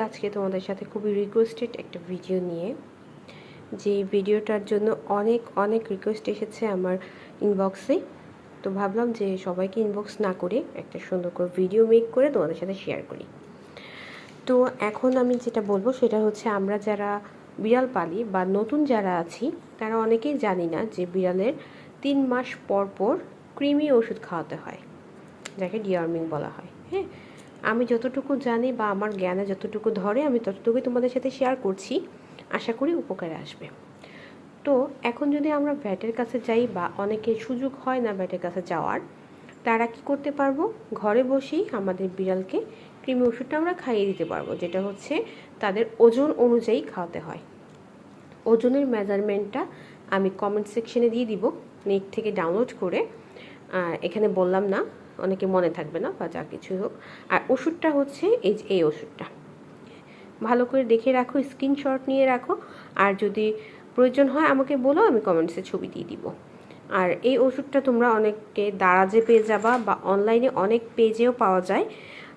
আজকে তোমাদের সাথে খুবই রিকোয়েস্টেড একটা ভিডিও নিয়ে যে ভিডিওটার জন্য অনেক অনেক রিকোয়েস্ট এসেছে আমার ইনবক্সে তো ভাবলাম যে সবাইকে ইনবক্স না করে একটা সুন্দর করে ভিডিও মেক করে তোমাদের সাথে শেয়ার করি। তো এখন আমি যেটা বলব সেটা হচ্ছে আমরা যারা বিড়াল পালি বা নতুন যারা আছি, তারা অনেকেই জানি না যে বিড়ালের তিন মাস পর পর কৃমি ওষুধ খাওয়াতে হয়, যাকে ডিওয়ার্মিং বলা হয় হ্যাঁ? আমি যতটুকু জানি বা আমার জ্ঞানে যতটুকু ধরে, আমি ততটুকুই তোমাদের সাথে শেয়ার করছি। আশা করি উপকারে আসবে। তো এখন যদি আমরা ভ্যাটের কাছে যাই বা অনেকের সুযোগ হয় না ভ্যাটের কাছে যাওয়ার, তারা কি করতে পারব? ঘরে বসেই আমাদের বিড়ালকে কৃমি ওষুধটা আমরা খাইয়ে দিতে পারব, যেটা হচ্ছে তাদের ওজন অনুযায়ী খাওয়াতে হয়। ওজনের মেজারমেন্টটা আমি কমেন্ট সেকশনে দিয়ে দিব নেট থেকে ডাউনলোড করে। এখানে বললাম না অনেকে মনে থাকবে না বা যা কিছুই হোক। আর ওষুধটা হচ্ছে এই এই ওষুধটা। ভালো করে দেখে রাখো, স্ক্রিনশট নিয়ে রাখো। আর যদি প্রয়োজন হয় আমাকে বলো, আমি কমেন্টসে ছবি দিয়ে দিব। আর এই ওষুধটা তোমরা অনেককে দারাজে পেয়ে যাবা বা অনলাইনে অনেক পেজেও পাওয়া যায়।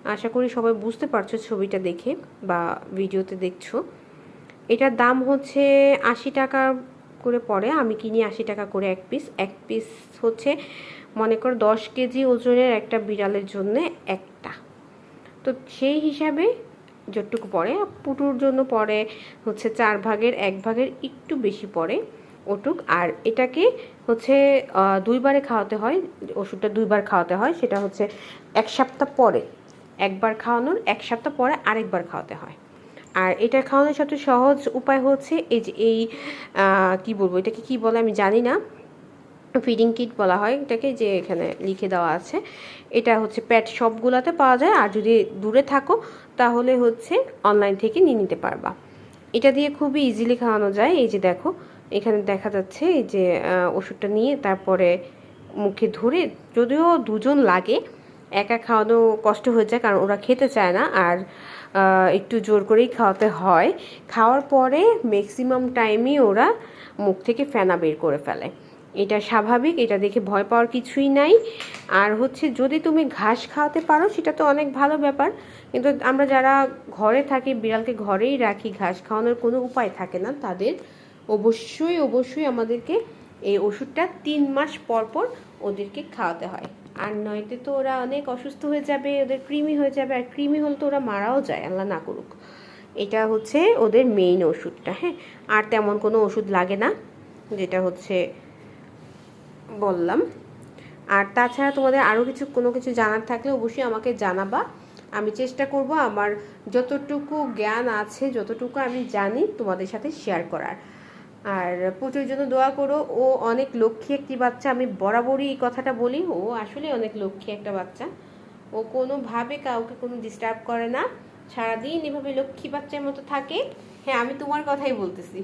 আশা করি সবাই বুঝতে পারছ ছবিটা দেখে বা ভিডিওতে দেখছ। এটার দাম হচ্ছে আশি টাকা করে পড়ে। আমি কিনি আশি টাকা করে এক পিস এক পিস হচ্ছে মনে করো দশ কেজি ওজনের একটা বিড়ালের জন্য একটা। তো সেই হিসাবে যতটুকু পড়ে, পুটুর জন্য পড়ে, হচ্ছে চার ভাগের এক ভাগের একটু বেশি পড়ে ওটুক। আর এটাকে হচ্ছে দুইবারে খাওয়াতে হয়, ওষুধটা দুইবার খাওয়াতে হয়, সেটা হচ্ছে এক সপ্তাহ পরে। একবার খাওয়ানোর এক সপ্তাহ পরে আরেকবার খাওয়াতে হয়। আর এটা খাওয়ানোর সবচেয়ে সহজ উপায় হচ্ছে এই যে এই কী বলব, এটাকে কি বলে আমি জানি না। ফিডিং কিট বলা হয় এটাকে, যে এখানে লিখে দেওয়া আছে। এটা হচ্ছে প্যাট সবগুলোতে পাওয়া যায়। আর যদি দূরে থাকো, তাহলে হচ্ছে অনলাইন থেকে নিয়ে নিতে পারবা। এটা দিয়ে খুবই ইজিলি খাওয়ানো যায়। এই যে দেখো, এখানে দেখা যাচ্ছে এই যে ওষুধটা নিয়ে তারপরে মুখে ধরে, যদিও দুজন লাগে, একা খাওয়ানো কষ্ট হয়ে যায়, কারণ ওরা খেতে চায় না। আর একটু জোর করেই খাওয়াতে হয়। খাওয়ার পরে ম্যাক্সিমাম টাইমই ওরা মুখ থেকে ফেনা বের করে ফেলে। এটা স্বাভাবিক, এটা দেখে ভয় পাওয়ার কিছুই নাই। আর হচ্ছে যদি তুমি ঘাস খাওয়াতে পারো, সেটা তো অনেক ভালো ব্যাপার। কিন্তু আমরা যারা ঘরে থাকি, বিড়ালকে ঘরেই রাখি, ঘাস খাওয়ানোর কোনো উপায় থাকে না তাদের, অবশ্যই অবশ্যই আমাদেরকে এই ওষুধটা তিন মাস পর পর ওদেরকে খাওয়াতে হয়। আর নয়তো তো ওরা অনেক অসুস্থ হয়ে যাবে, ওদের কৃমি হয়ে যাবে, আর কৃমি হলে তো ওরা মারাও যায়, আল্লাহ না করুক। এটা হচ্ছে ওদের মেইন ওষুধটা হ্যাঁ? আর তেমন কোনো ওষুধ লাগে না, যেটা হচ্ছে বললাম। আর তাছাড়া তোমাদের আরও কিছু, কোনো কিছু জানার থাকলে অবশ্যই আমাকে জানাবা। আমি চেষ্টা করব আমার যতটুকু জ্ঞান আছে, যতটুকু আমি জানি তোমাদের সাথে শেয়ার করার। আর পুজোর জন্য দোয়া করো, ও অনেক লক্ষ্মী একটি বাচ্চা, আমি বরাবরই এই কথাটা বলি, ও আসলে অনেক লক্ষ্মী একটা বাচ্চা। ও কোনোভাবে কাউকে কোনো ডিস্টার্ব করে না। সারাদিন এভাবে লক্ষ্মী বাচ্চার মতো থাকে। হ্যাঁ আমি তোমার কথাই বলতেছি।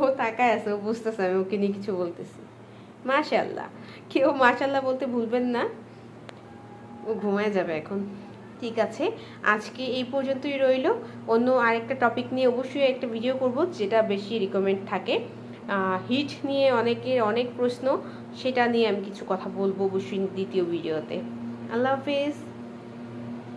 ও তাকায় আছে, ও বুঝতেছে, আমি ওকে নিয়ে কিছু বলতেছি। মাশাল্লাহ কেউ মাশাল্লাহ বলতে ভুলবেন না। ও ঘুমায় যাবে এখন। ঠিক আছে, আজকে এই পর্যন্তই রইল। অন্য আরেকটা টপিক নিয়ে অবশ্যই একটা ভিডিও করব যেটা বেশি রিকমেন্ড থাকে। হিট নিয়ে অনেকের অনেক প্রশ্ন, সেটা নিয়ে আমি কিছু কথা বলব অবশ্যই দ্বিতীয় ভিডিওতে আল্লাহ হাফিজ।